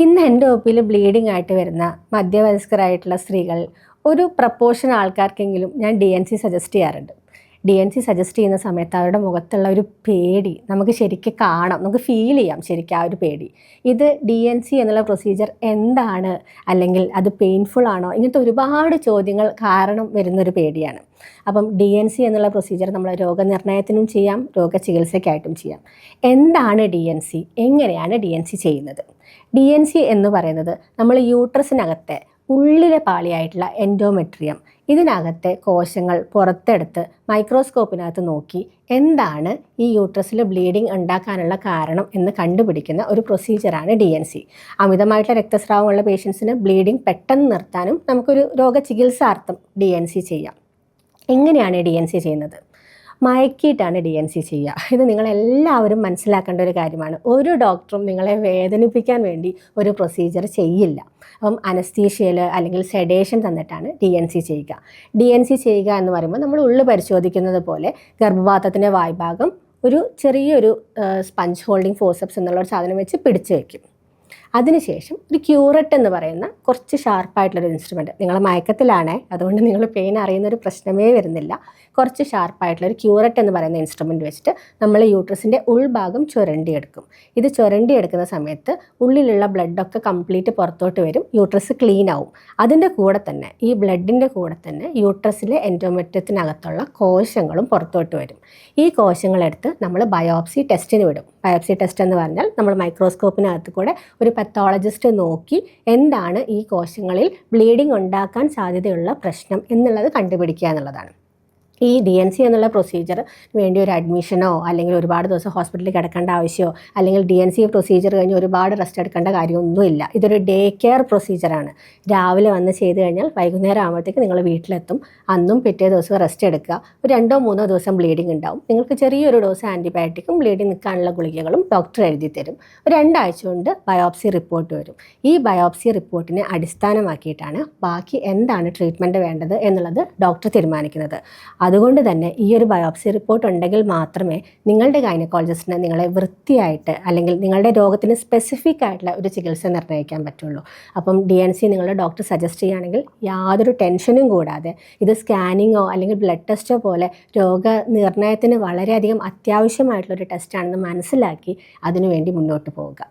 ഇന്ന് എന്റെ ഒപ്പിൽ ബ്ലീഡിംഗ് ആയിട്ട് വരുന്ന മധ്യവയസ്കരായിട്ടുള്ള സ്ത്രീകൾ ഒരു പ്രപ്പോർഷൻ ആൾക്കാർക്കെങ്കിലും ഞാൻ ഡി എൻ സി സജസ്റ്റ് ചെയ്യാറുണ്ട്. ഡി എൻ സി സജസ്റ്റ് ചെയ്യുന്ന സമയത്ത് അവരുടെ മുഖത്തുള്ള ഒരു പേടി നമുക്ക് ശരിക്കും കാണാം നമുക്ക് ഫീൽ ചെയ്യാം ശരിക്കും ആ ഒരു പേടി. ഇത് ഡി എൻ സി എന്നുള്ള പ്രൊസീജിയർ എന്താണ്? അല്ലെങ്കിൽ അത് പെയിൻഫുൾ ആണോ? ഇങ്ങനത്തെ ഒരുപാട് ചോദ്യങ്ങൾ കാരണം വരുന്നൊരു പേടിയാണ്. അപ്പം ഡി എൻ സി എന്നുള്ള പ്രൊസീജിയർ നമ്മൾ രോഗനിർണയത്തിനും ചെയ്യാം രോഗചികിത്സയ്ക്കായിട്ടും ചെയ്യാം. എന്താണ് ഡി എൻ സി? എങ്ങനെയാണ് ഡി എൻ സി ചെയ്യുന്നത്? ഡി എൻ സി എന്ന് പറയുന്നത് നമ്മൾ യൂട്രസിനകത്തെ ഉള്ളിലെ പാളിയായിട്ടുള്ള എൻഡോമെട്രിയം ഇതിനകത്തെ കോശങ്ങൾ പുറത്തെടുത്ത് മൈക്രോസ്കോപ്പിനകത്ത് നോക്കി എന്താണ് ഈ യൂട്രസിൽ ബ്ലീഡിംഗ് ഉണ്ടാക്കാനുള്ള കാരണം എന്ന് കണ്ടുപിടിക്കുന്ന ഒരു പ്രൊസീജിയറാണ് ഡി എൻ സി അമിതമായിട്ടുള്ള രക്തസ്രാവമുള്ള പേഷ്യൻസിന് ബ്ലീഡിംഗ് പെട്ടെന്ന് നിർത്താനും നമുക്കൊരു രോഗചികിത്സാർത്ഥം ഡി എൻ സി ചെയ്യാം. എങ്ങനെയാണ് ഡി എൻ സി ചെയ്യുന്നത്. മയക്കിയിട്ടാണ് ഡി എൻ സി ചെയ്യുക. ഇത് നിങ്ങളെല്ലാവരും മനസ്സിലാക്കേണ്ട ഒരു കാര്യമാണ്. ഒരു ഡോക്ടറും നിങ്ങളെ വേദനിപ്പിക്കാൻ വേണ്ടി ഒരു പ്രൊസീജിയർ ചെയ്യില്ല. അപ്പം അനസ്തീഷ്യയിൽ അല്ലെങ്കിൽ സെഡേഷൻ തന്നിട്ടാണ് ഡി എൻ സി ചെയ്യുക. ഡി എൻ സി ചെയ്യുക എന്ന് പറയുമ്പോൾ നമ്മൾ ഉള്ളു പരിശോധിക്കുന്നത് പോലെ ഗർഭപാത്രത്തിന്റെ വായ്ഭാഗം ഒരു ചെറിയൊരു സ്പഞ്ച് ഹോൾഡിംഗ് ഫോസപ്സ് എന്നുള്ള ഒരു സാധനം വെച്ച് പിടിച്ചു വയ്ക്കും അതിനുശേഷം ഒരു ക്യൂററ്റ് എന്ന് പറയുന്ന കുറച്ച് ഷാർപ്പായിട്ടുള്ളൊരു ഇൻസ്ട്രുമെന്റ് നിങ്ങൾ മയക്കത്തിലാണ് അതുകൊണ്ട് നിങ്ങൾ പെയിൻ അറിയുന്ന ഒരു പ്രശ്നമേ വരുന്നില്ല. കുറച്ച് ഷാർപ്പായിട്ടുള്ള ഒരു ക്യൂററ്റ് എന്ന് പറയുന്ന ഇൻസ്ട്രുമെന്റ് വെച്ചിട്ട് നമ്മൾ യൂട്രസിന്റെ ഉൾഭാഗം ചുരണ്ടിയെടുക്കും. ഇത് ചുരണ്ടിയെടുക്കുന്ന സമയത്ത് ഉള്ളിലുള്ള ബ്ലഡൊക്കെ കംപ്ലീറ്റ് പുറത്തോട്ട് വരും യൂട്രസ് ക്ലീൻ ആവും. അതിന്റെ കൂടെ തന്നെ ഈ ബ്ലഡിന്റെ കൂടെ തന്നെ യൂട്രസിലെ എന്റോമെറ്റത്തിനകത്തുള്ള കോശങ്ങളും പുറത്തോട്ട് വരും. ഈ കോശങ്ങളെടുത്ത് നമ്മൾ ബയോപ്സി ടെസ്റ്റിന് വിടും. ബയോപ്സി ടെസ്റ്റ് എന്ന് പറഞ്ഞാൽ നമ്മൾ മൈക്രോസ്കോപ്പിനകത്ത് കൂടെ പത്തോളജിസ്റ്റ് നോക്കി എന്താണ് ഈ കോശങ്ങളിൽ ബ്ലീഡിംഗ് ഉണ്ടാക്കാൻ സാധ്യതയുള്ള പ്രശ്നം എന്നുള്ളത് കണ്ടുപിടിക്കുക എന്നുള്ളതാണ്. ഈ ഡി എൻ സി എന്നുള്ള പ്രൊസീജിയർ വേണ്ടി ഒരു അഡ്മിഷനോ അല്ലെങ്കിൽ ഒരുപാട് ദിവസം ഹോസ്പിറ്റലിൽ കിടക്കേണ്ട ആവശ്യമോ അല്ലെങ്കിൽ ഡി എൻ സി പ്രൊസീജിയർ കഴിഞ്ഞ് ഒരുപാട് റെസ്റ്റ് എടുക്കേണ്ട കാര്യമൊന്നുമില്ല. ഇതൊരു ഡേ കെയർ പ്രൊസീജിയറാണ് രാവിലെ വന്ന് ചെയ്ത് കഴിഞ്ഞാൽ വൈകുന്നേരം ആകുമ്പോഴത്തേക്ക് നിങ്ങൾ വീട്ടിലെത്തും. അന്നും പിറ്റേ ദിവസം റെസ്റ്റ് എടുക്കുക. ഒരു രണ്ടോ മൂന്നോ ദിവസം ബ്ലീഡിംഗ് ഉണ്ടാവും. നിങ്ങൾക്ക് ചെറിയൊരു ഡോസ് ആന്റിബയോട്ടിക്കും ബ്ലീഡിംഗ് നിൽക്കാനുള്ള ഗുളികകളും ഡോക്ടർ എഴുതി തരും. രണ്ടാഴ്ച കൊണ്ട് ബയോപ്സി റിപ്പോർട്ട് വരും. ഈ ബയോപ്സി റിപ്പോർട്ടിനെ അടിസ്ഥാനമാക്കിയിട്ടാണ് ബാക്കി എന്താണ് ട്രീറ്റ്മെന്റ് വേണ്ടത് എന്നുള്ളത് ഡോക്ടർ തീരുമാനിക്കുന്നത്. അതുകൊണ്ട് തന്നെ ഈ ഒരു ബയോപ്സി റിപ്പോർട്ട് ഉണ്ടെങ്കിൽ മാത്രമേ നിങ്ങളുടെ ഗൈനക്കോളജിസ്റ്റിന് നിങ്ങളെ വൃത്തിയായിട്ട് അല്ലെങ്കിൽ നിങ്ങളുടെ രോഗത്തിന് സ്പെസിഫിക് ആയിട്ടുള്ള ഒരു ചികിത്സ നിർണയിക്കാൻ പറ്റുള്ളൂ. അപ്പം ഡി എൻ സി നിങ്ങളുടെ ഡോക്ടർ സജസ്റ്റ് ചെയ്യുകയാണെങ്കിൽ യാതൊരു ടെൻഷനും കൂടാതെ ഇത് സ്കാനിങ്ങോ അല്ലെങ്കിൽ ബ്ലഡ് ടെസ്റ്റോ പോലെ രോഗനിർണയത്തിന് വളരെയധികം അത്യാവശ്യമായിട്ടുള്ളൊരു ടെസ്റ്റാണെന്ന് മനസ്സിലാക്കി അതിനുവേണ്ടി മുന്നോട്ട് പോവുക.